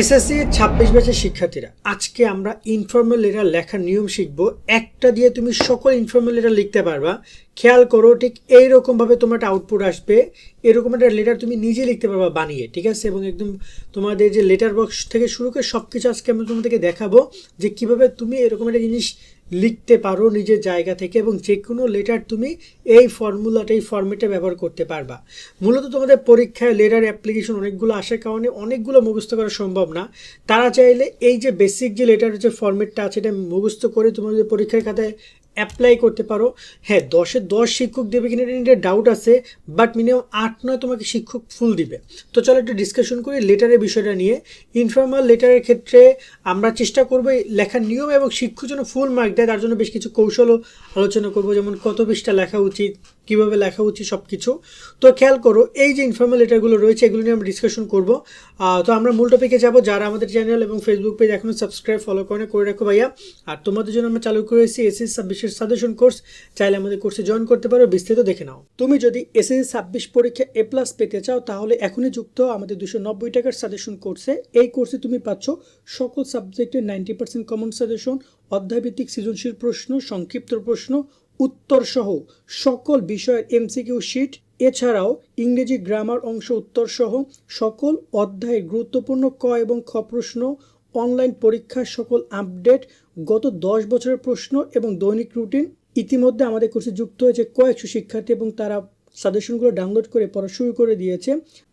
SSC ছাব্বিশ ব্যাচের শিক্ষার্থীরা, আজকে আমরা ইনফর্মাল লেটার লেখার নিয়ম শিখব। একটা দিয়ে তুমি সকল ইনফর্মাল লেটার লিখতে পারবা। খেয়াল করো, ঠিক এইরকমভাবে তোমার একটা আউটপুট আসবে। এরকম একটা লেটার তুমি নিজে লিখতে পারবা বানিয়ে, ঠিক আছে? এবং একদম তোমাদের যে লেটার বক্স থেকে শুরু করে সব কিছু আজকে আমি তোমাদেরকে দেখাবো যে কীভাবে তুমি এরকম একটা জিনিস লিখতে পারো নিজের জায়গা থেকে এবং যে কোনো লেটার তুমি এই ফর্মুলাটা এই ফর্মেটে ব্যবহার করতে পারবা। মূলত তোমাদের পরীক্ষায় লেটার অ্যাপ্লিকেশন অনেকগুলো আসার কারণে অনেকগুলো মুখস্থ করা সম্ভব না। তারা চাইলে এই যে বেসিক যে লেটার যে ফর্মেটটা আছে, এটা মুখস্থ করে তোমাদের পরীক্ষার খাতায় অ্যাপ্লাই করতে পারো। হ্যাঁ দশে দশ শিক্ষক দেবে কিনা এটা ডাউট আছে বাট মিনিমাম আট নয় তোমাকে শিক্ষক ফুল দিবে। তো চলো একটু ডিসকাশন করি লেটারের বিষয়টা নিয়ে। ইনফর্মাল লেটারের ক্ষেত্রে আমরা চেষ্টা করব লেখার নিয়ম এবং শিক্ষক যেন ফুল মার্ক দেয়, তার জন্য বেশ কিছু কৌশলও আলোচনা করব, যেমন কত পৃষ্ঠা লেখা উচিত কীভাবে লেখা উচিত সব কিছু তো খেয়াল করো, এই যে ইনফর্মাল লেটারগুলো রয়েছে, এগুলো নিয়ে আমরা ডিসকাশন করব। তো আমরা মূল টপিকে যাব। যারা আমাদের চ্যানেল এবং ফেসবুক পেজ এখনও সাবস্ক্রাইব ফলো করে করে রাখো ভাইয়া। আর তোমাদের জন্য আমরা চালু করেছি এসএস ছাব্বিশের সাজেশন কোর্স চাইলে আমাদের কোর্সে জয়েন করতে পারো, বিস্তারিত দেখে নাও। তুমি যদি এসএস ছাব্বিশ পরীক্ষা এ প্লাস পেতে চাও, তাহলে এখনই যুক্ত আমাদের দুশো নব্বই টাকার সাজেশন কোর্সে এই কোর্সে তুমি পাচ্ছ সকল সাবজেক্টের নাইনটি পার্সেন্ট কমন সাজেশন অধ্যায়ভিত্তিক সৃজনশীল প্রশ্ন, সংক্ষিপ্ত প্রশ্ন উত্তর সহ সকল বিষয়ের এমসিকিউ শিট এছাড়াও ইংরেজি গ্রামার অংশ উত্তর সহ সকল অধ্যায়ের গুরুত্বপূর্ণ ক এবং খ প্রশ্ন অনলাইন পরীক্ষার সকল আপডেট গত দশ বছরের প্রশ্ন এবং দৈনিক রুটিন ইতিমধ্যে আমাদের কোর্সে যুক্ত হয়েছে কয়েকশো শিক্ষার্থী এবং তারা সাজেশনগুলো ডাউনলোড করে পড়া শুরু করে দিয়েছে।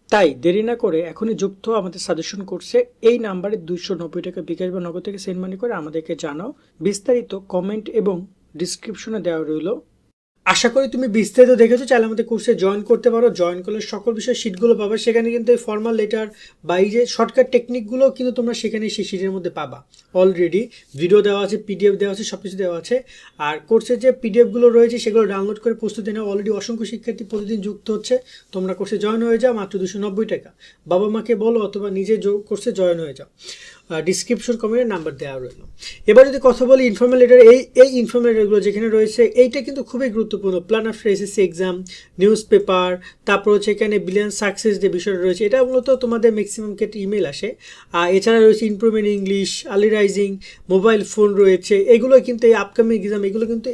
তাই দেরি না করে এখনই যুক্ত আমাদের সাজেশন কোর্সে এই নাম্বারে দুইশো নব্বই টাকা বিকাশ বা নগদ থেকে সেন্ড মানি করে আমাদেরকে জানাও। বিস্তারিত কমেন্ট এবং ডিসক্রিপশনে দেওয়া রইল। আশা করি তুমি বিস্তারিত দেখেছ, চাইলে আমাদের কোর্সে জয়েন করতে পারো। জয়েন করলে সকল বিষয়ে শিটগুলো পাবে। সেখানে কিন্তু এই ফর্মাল লেটার বা এই যে শর্টকাট টেকনিকগুলো কিন্তু তোমরা সেখানে সেই শিটের মধ্যে পাবা। অলরেডি ভিডিও দেওয়া আছে পিডিএফ দেওয়া আছে সব কিছু দেওয়া আছে। আর কোর্সের যে পিডিএফগুলো রয়েছে, সেগুলো ডাউনলোড করে প্রস্তুতি নেওয়া। অলরেডি অসংখ্য শিক্ষার্থী প্রতিদিন যুক্ত হচ্ছে। তোমরা কোর্সে জয়েন হয়ে যাও, মাত্র দুশো নব্বই টাকা। বাবা মাকে বলো অথবা নিজে কোর্সে জয়েন হয়ে যাও। ডিসক্রিপশন কমেন্টে নাম্বার দেওয়া রইল। এবার যদি কথা বলি ইনফর্মাল লেটার এই এই ইনফর্মাল লেটারগুলো যেখানে রয়েছে, এইটা কিন্তু খুবই গুরুত্বপূর্ণ। Plan after SSC exam newspaper তারপর হচ্ছে এখানে বিলিয়ন সাকসেস যে বিষয়টা রয়েছে, এটা মূলত তোমাদের ম্যাক্সিমাম ক্ষেত্রে ইমেল আসে। আর এছাড়া রয়েছে improvement English early rising mobile phone রয়েছে, এগুলো কিন্তু এই আপকামিং এক্সাম এগুলো কিন্তু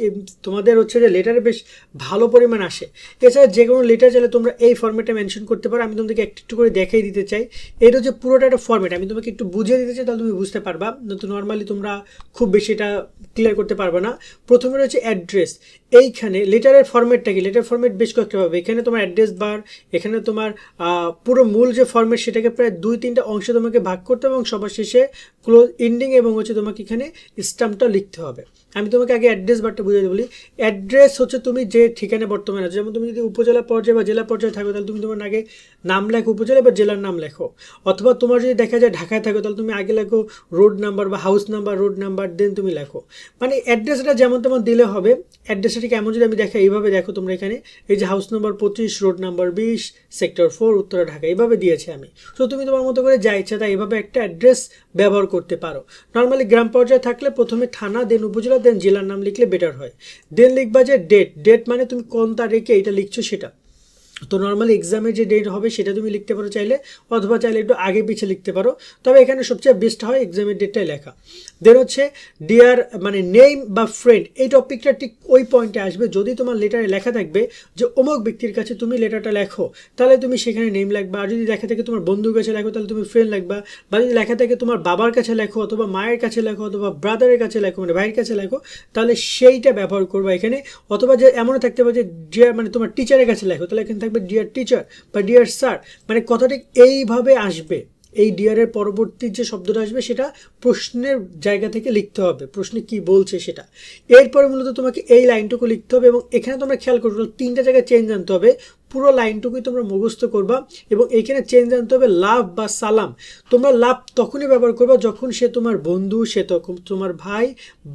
তোমাদের হচ্ছে যে লেটারে বেশ ভালো পরিমাণ আসে। এছাড়া যে কোনো লেটার চাইলে তোমরা এই ফর্মেটে মেনশন করতে পারো, আমি তোমাদেরকে একটু একটু করে দেখাই দিতে চাই। এটা হচ্ছে পুরোটা একটা ফর্মেট আমি তোমাকে একটু বুঝিয়ে দিতে চাই তাহলে তুমি বুঝতে পারবা। নয়তো নর্মালি তোমরা খুব বেশি এটা ক্লিয়ার করতে পারবে না। প্রথমে রয়েছে অ্যাড্রেস এইখানে লেটারের ফর্মেটটা কি? লেটার ফর্মেট বেশ কয়েকটা পাবে। এখানে তোমার অ্যাড্রেস বার এখানে তোমার পুরো মূল যে ফর্মেট সেটাকে প্রায় দুই তিনটা অংশে তোমাকে ভাগ করতে হবে এবং সবার শেষে ক্লোজ এন্ডিং এবং হচ্ছে তোমাকে এখানে স্টাম্পটা লিখতে হবে। আমি তোমাকে আগে অ্যাড্রেস বারটা বুঝিয়ে বলি। অ্যাড্রেস হচ্ছে তুমি যে ঠিকানা বর্তমানে আছো। যেমন তুমি যদি উপজেলা পর্যায়ে বা জেলা পর্যায়ে থাকো, তাহলে তুমি তোমার আগে নাম লেখো, উপজেলা বা জেলার নাম লেখো। অথবা তোমার যদি দেখা যায় ঢাকায় থাকো, তাহলে তুমি আগে লেখো রোড নাম্বার বা house number road number then তুমি লেখো। মানে অ্যাড্রেসটা যেমন তেমন দিলে হবে অ্যাড্রেসটা ঠিক এমন যদি আমি দেখা এইভাবে দেখো তোমরা এখানে, এই যে হাউস নাম্বার পঁচিশ রোড নাম্বার বিশ সেক্টর ফোর উত্তরা, ঢাকা, এইভাবে দিয়েছে আমি। তো তুমি তোমার মতো করে যা ইচ্ছা তাই এভাবে একটা অ্যাড্রেস ব্যবহার করতে পারো। নর্মালি গ্রাম পর্যায়ে থাকলে প্রথমে থানা দেন উপজেলা দেন জেলার নাম লিখলে বেটার হয়। দেন লিখবা যে ডেট ডেট মানে তুমি কোন তারিখে এটা লিখছো সেটা। তো নর্মালি এক্সামের যে ডেট হবে সেটা তুমি লিখতে পারো চাইলে, অথবা চাইলে একটু আগে পিছিয়ে লিখতে পারো। তবে এখানে সবচেয়ে বেস্ট হয় এক্সামের ডেটটাই লেখা। দেন হচ্ছে ডিয়ার মানে নেম বা ফ্রেন্ড এই টপিকটা ঠিক ওই পয়েন্টে আসবে। যদি তোমার লেটারে লেখা থাকবে যে অমুক ব্যক্তির কাছে তুমি লেটারটা লেখো, তাহলে তুমি সেখানে নেম লিখবা। আর যদি লেখা থাকে তোমার বন্ধুর কাছে লেখো, তাহলে তুমি ফ্রেন্ড লিখবা। বা যদি লেখা থাকে তোমার বাবার কাছে লেখো, অথবা মায়ের কাছে লেখো, অথবা ব্রাদারের কাছে লেখো মানে ভাইয়ের কাছে লেখো, তাহলে সেইটা ব্যবহার করবা এখানে। অথবা যে এমনও থাকতে পারে যে ডিয়ার মানে তোমার টিচারের কাছে লেখো তাহলে এখানে থাকবে ডিয়ার টিচার বা ডিয়ার স্যার মানে কথাটি এইভাবে আসবে। এই ডিয়ারের পরবর্তী যে শব্দটা আসবে, সেটা প্রশ্নের জায়গা থেকে লিখতে হবে। প্রশ্নে কি বলছে সেটা। এরপরে মূলত তোমাকে এই লাইনটুকু লিখতে হবে এবং এখানে তোমরা খেয়াল করবে তিনটা জায়গায় চেঞ্জ আনতে হবে। পুরো লাইনটুকুই তোমরা মুখস্থ করবা এবং এখানে চেঞ্জ আনতে হবে লাভ বা সালাম। তোমরা লাভ তখনই ব্যবহার করবা যখন সে তোমার বন্ধু, সে তখন তোমার ভাই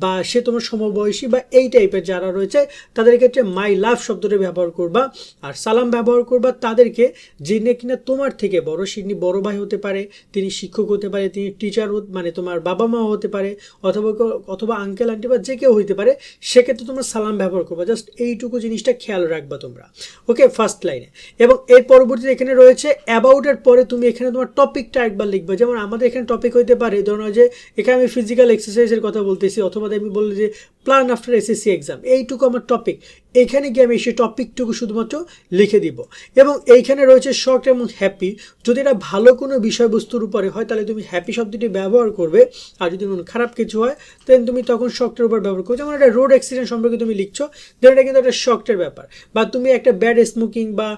বা সে তোমার সমবয়সী বা এই টাইপের যারা রয়েছে, তাদের ক্ষেত্রে মাই লাভ শব্দটা ব্যবহার করবা। আর সালাম ব্যবহার করবা তাদেরকে যিনি কিনা তোমার থেকে বড় সিনি বড় ভাই হতে পারে, তিনি শিক্ষক হতে পারে, তিনি টিচার মানে তোমার বাবা মা হতে পারে, অথবা অথবা আঙ্কেল আন্টি বা যে কেউ হইতে পারে, সেক্ষেত্রে তোমরা সালাম ব্যবহার করবা। জাস্ট এইটুকু জিনিসটা খেয়াল রাখবা তোমরা। ওকে ফার্স্ট লাইনে এবং এর পরবর্তীতে এখানে রয়েছে অ্যাবাউটের পরে তুমি এখানে তোমার টপিকটা একবার লিখবে। যেমন আমাদের এখানে টপিক হইতে পারে ধরুন যে এখানে আমি ফিজিক্যাল এক্সারসাইজের কথা বলতেছি, অথবা আমি বলি যে প্ল্যান আফটার এসএসসি এক্সাম এইটুকু আমার টপিক এখানে গিয়ে আমি সেই টপিকটুকু শুধুমাত্র লিখে দিব। এবং এইখানে রয়েছে শর্ট এবং হ্যাপি। যদি এটা ভালো কোনো বিষয়বস্তুর উপরে হয়, তাহলে তুমি হ্যাপি শব্দটি ব্যবহার করবে। আর যদি কোনো খারাপ কিছু হয় দেন তুমি তখন শক্টের উপর ব্যবহার করছ যেমন একটা রোড অ্যাক্সিডেন্ট সম্পর্কে তুমি লিখছো দেন এটা কিন্তু একটা শক্টের ব্যাপার। বা তুমি একটা ব্যাড স্মোকিং বা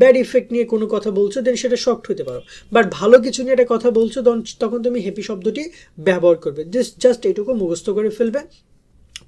ব্যাড ইফেক্ট নিয়ে কোনো কথা বলছো দেন সেটা শক্ট হতে পারো। বাট ভালো কিছু নিয়ে একটা কথা বলছো তখন তুমি হ্যাপি শব্দটি ব্যবহার করবে। জাস্ট জাস্ট এইটুকু মুখস্থ করে ফেলবে।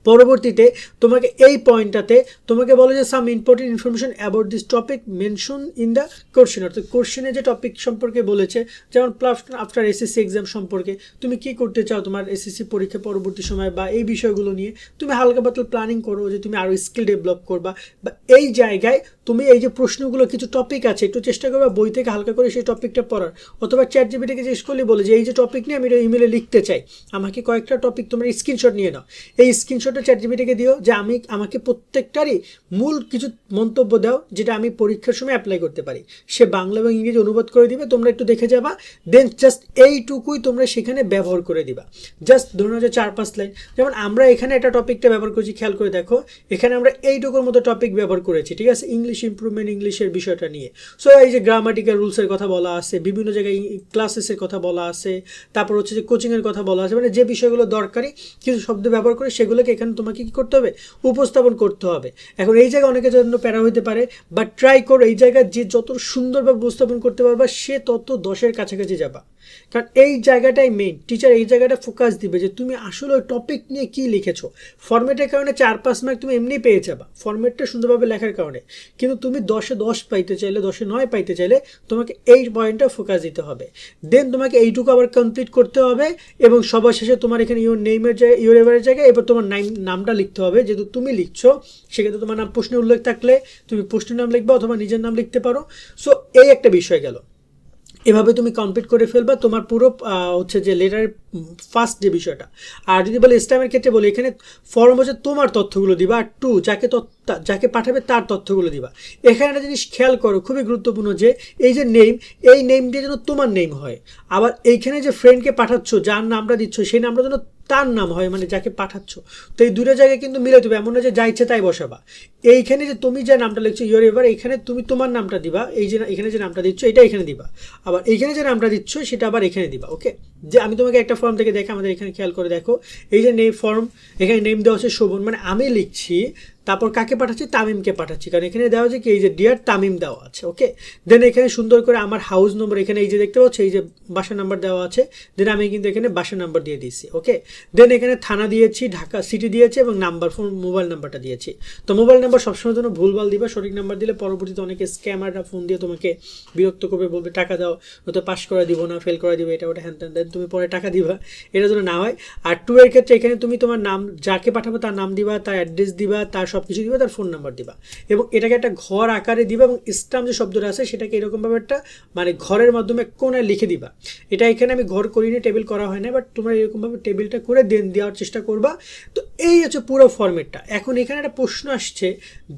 পরবর্তীতে তোমাকে এই পয়েন্টটাতে তোমাকে বলে যে some important information about this topic mention in the question অর্থাৎ কোশ্চেনে যে টপিক সম্পর্কে বলেছে, যেমন প্লাস আফটার এসএসসি এক্সাম সম্পর্কে, তুমি কি করতে চাও তোমার এসএসসি পরীক্ষা পরবর্তী সময় বা এই বিষয়গুলো নিয়ে, তুমি হালকা পাতলা প্ল্যানিং করো যে তুমি আরও স্কিল ডেভেলপ করবা বা এই জায়গায় তুমি এই যে প্রশ্নগুলো, কিছু টপিক আছে, একটু চেষ্টা করবা বই থেকে হালকা করে সেই টপিকটা পড়ার। অথবা চ্যাট জিবিটিকে জিজ্ঞেস করলে বলে যে, এই যে টপিক নিয়ে আমি এটা ইমেলে লিখতে চাই, আমাকে কয়েকটা টপিক তোমার স্ক্রিনশট নিয়ে নাও। এই স্ক্রিনশটটা চ্যাট জিবিটিকে দিও যে আমি আমাকে প্রত্যেকটারই মূল কিছু মন্তব্য দাও যেটা আমি পরীক্ষার সময় অ্যাপ্লাই করতে পারি। সে বাংলা এবং ইংরেজি অনুবাদ করে দিবে, তোমরা একটু দেখে যাবা দেন জাস্ট এইটুকুই তোমরা সেখানে ব্যবহার করে দিবা। জাস্ট ধরুন হচ্ছে চার পাঁচ লাইন যেমন আমরা এখানে একটা টপিকটা ব্যবহার করছি, খেয়াল করে দেখো, এখানে আমরা এইটুকুর মতো টপিক ব্যবহার করেছি, ঠিক আছে? ইংলিশ ইম্প্রুভমেন্ট ইংলিশের বিষয়টা নিয়ে। সো এই যে গ্রামাটিক্যাল রুলসের কথা বলা আছে, বিভিন্ন জায়গায় ক্লাসেসের কথা বলা আছে, তারপর হচ্ছে যে কোচিংয়ের কথা বলা আছে মানে যে বিষয়গুলো দরকারি, কিছু শব্দ ব্যবহার করে সেগুলোকে এখানে তোমাকে কি করতে হবে? উপস্থাপন করতে হবে। এখন এই জায়গায় অনেকের জন্য প্যারা হইতে পারে বা ট্রাই করো, এই জায়গায় যে যত সুন্দরভাবে উপস্থাপন করতে পারবা, সে তত দশের কাছাকাছি যাবা। কারণ এই জায়গাটাই মেইন টিচার এই জায়গাটা ফোকাস দিবে যে তুমি আসলে ওই টপিক নিয়ে কী লিখেছো। ফর্মেটের কারণে চার পাঁচ মার্ক তুমি এমনি পেয়ে যাবা। ফর্মেটটা সুন্দরভাবে লেখার কারণে। কিন্তু তুমি দশে দশ পাইতে চাইলে, দশে নয় পাইতে চাইলে তোমাকে এই পয়েন্টটা ফোকাস দিতে হবে। দেন তোমাকে এইটুকু আবার কমপ্লিট করতে হবে এবং সবার শেষে তোমার এখানে ইউর নেইমের জায়গায় ইউর এভারের জায়গায় এবার তোমার নাম নামটা লিখতে হবে। যেহেতু তুমি লিখছো, সেক্ষেত্রে তোমার নাম প্রশ্নের উল্লেখ থাকলে তুমি প্রশ্নের নাম লিখবে অথবা নিজের নাম লিখতে পারো। সো এই একটা বিষয় গেল। এভাবে তুমি কমপ্লিট করে ফেলবা, তোমার পুরো হচ্ছে যে লেটারের ফার্স্ট যে বিষয়টা। আর যদি বলে স্ট্যামের ক্ষেত্রে বলি, এখানে ফর্ম হচ্ছে তোমার তথ্যগুলো দিবা, আর টু যাকে যাকে পাঠাবে তার তথ্যগুলো দিবা। এখানে একটা জিনিস খেয়াল করো, খুবই গুরুত্বপূর্ণ যে এই যে নেম এই নেম দিয়ে যেন তোমার নেম হয়। আবার এইখানে যে ফ্রেন্ডকে পাঠাচ্ছ, যার নামটা দিচ্ছ, সেই নামটা যেন তার নাম হয় মানে যাকে পাঠাচ্ছ। তো এই দুটো জায়গায় কিন্তু মিলে দেবে এমন না যে যা ইচ্ছে তাই বসাবা। এইখানে যে তুমি যে নামটা লিখছো ইয়োর এবার এখানে তুমি তোমার নামটা দিবা। এই যে এখানে যে নামটা দিচ্ছ, এটা এখানে দিবা। আবার এইখানে যে নামটা দিচ্ছ, সেটা আবার এখানে দিবা ওকে যে আমি তোমাকে একটা ফর্ম থেকে দেখে আমাদের এখানে খেয়াল করে দেখো। এই যে নেই ফর্ম এখানে নেম দেওয়া হচ্ছে শোভন। মানে আমি লিখছি তারপর কাকে পাঠাচ্ছি? তামিমকে পাঠাচ্ছি। কারণ এখানে দেওয়া আছে কি, এই যে ডিয়ার তামিম দেওয়া আছে ওকে দেন এখানে সুন্দর করে আমার হাউস নম্বর এখানে এই যে দেখতে পাচ্ছি, এই যে বাসা নাম্বার দেওয়া আছে দেন আমি কিন্তু এখানে বাসা নাম্বার দিয়ে দিয়েছি ওকে দেন এখানে থানা দিয়েছি, ঢাকা সিটি দিয়েছি এবং নাম্বার ফোন মোবাইল নাম্বারটা দিয়েছি। তো মোবাইল নাম্বার সবসময় জন্য ভুলভাল দিবা, সঠিক নাম্বার দিলে পরবর্তীতে অনেকে স্ক্যামাররা ফোন দিয়ে তোমাকে বিরক্ত করবে, বলবে, টাকা দাও হয়তো পাস করা দিব না ফেল করা দিবে, এটা ওটা, হ্যান দেন তুমি পরে টাকা দিবা। এটা যেন না হয়। আর টু এর ক্ষেত্রে এখানে তুমি তোমার নাম, যাকে পাঠাবো তার নাম দিবা, তার অ্যাড্রেস দিবা, তার সব কিছু দিবা, তার ফোন নাম্বার দিবা। এবং এটাকে একটা ঘর আকারে দিবা এবং স্টাম্প যে শব্দটা আছে, সেটাকে এরকমভাবে একটা মানে ঘরের মাধ্যমে কোনায় লিখে দিবা। এটা এখানে আমি ঘর করিনি টেবিল করা হয় না বাট তোমরা এরকমভাবে টেবিলটা করে দেন, দেওয়ার চেষ্টা করবা। তো এই হচ্ছে পুরো ফর্মেটটা এখন এখানে একটা প্রশ্ন আসছে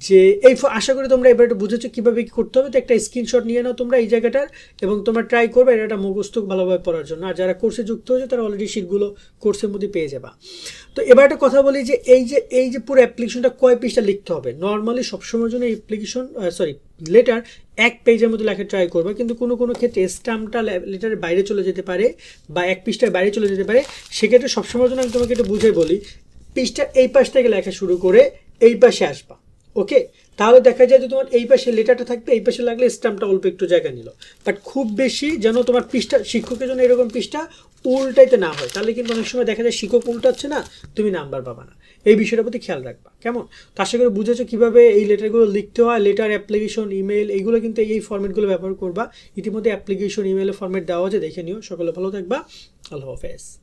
যে, এই আশা করি তোমরা এবার একটু বুঝেছ কীভাবে কী করতে হবে। তো একটা স্ক্রিনশট নিয়ে নাও তোমরা এই জায়গাটার এবং তোমরা ট্রাই করবে এটা একটা মুখস্থ ভালোভাবে পড়ার জন্য। আর যারা কোর্সে যুক্ত হয়েছে, তারা অলরেডি শিটগুলো কোর্সের মধ্যে পেয়ে যাবা। তো এবার একটা কথা বলি যে, এই যে এই যে পুরো অ্যাপ্লিকেশনটা কয় পৃষ্ঠা লিখতে হবে। নর্মালি সবসময়ের জন্য অ্যাপ্লিকেশন সরি লেটার এক পেজের মধ্যে লেখা ট্রাই করবে, কিন্তু কোনো কোনো ক্ষেত্রে স্ট্যাম্পটা লেটারের বাইরে চলে যেতে পারে বা এক পৃষ্ঠার বাইরে চলে যেতে পারে। সেক্ষেত্রে সবসময়ের জন্য আমি তোমাকে একটু বুঝে বলি পৃষ্ঠার এই পাশ থেকে লেখা শুরু করে এই পাশে আসবা ওকে তাহলে দেখা যায় যে তোমার এই পাশে লেটারটা থাকবে, এই পাশে লাগলে স্ট্যাম্পটা অল্প একটু জায়গা নিল। বাট খুব বেশি যেন তোমার পৃষ্ঠা শিক্ষকের জন্য এরকম পৃষ্ঠা উল্টাইতে না হয়। তাহলে কিন্তু অনেক সময় দেখা যায় শিক্ষক উল্টাচ্ছে না, তুমি নাম্বার পাবা না। এই বিষয়টার প্রতি খেয়াল রাখবা। কেমন? তো আশা করে বুঝেছ কীভাবে এই লেটারগুলো লিখতে হয়, লেটার, অ্যাপ্লিকেশন, ইমেল, এগুলো কিন্তু এই ফর্মেটগুলো ব্যবহার করবা। ইতিমধ্যে অ্যাপ্লিকেশন, ইমেলের ফর্মেট দেওয়া আছে, দেখে নিও। সকলে ভালো থাকবা। আল্লাহ হাফেজ।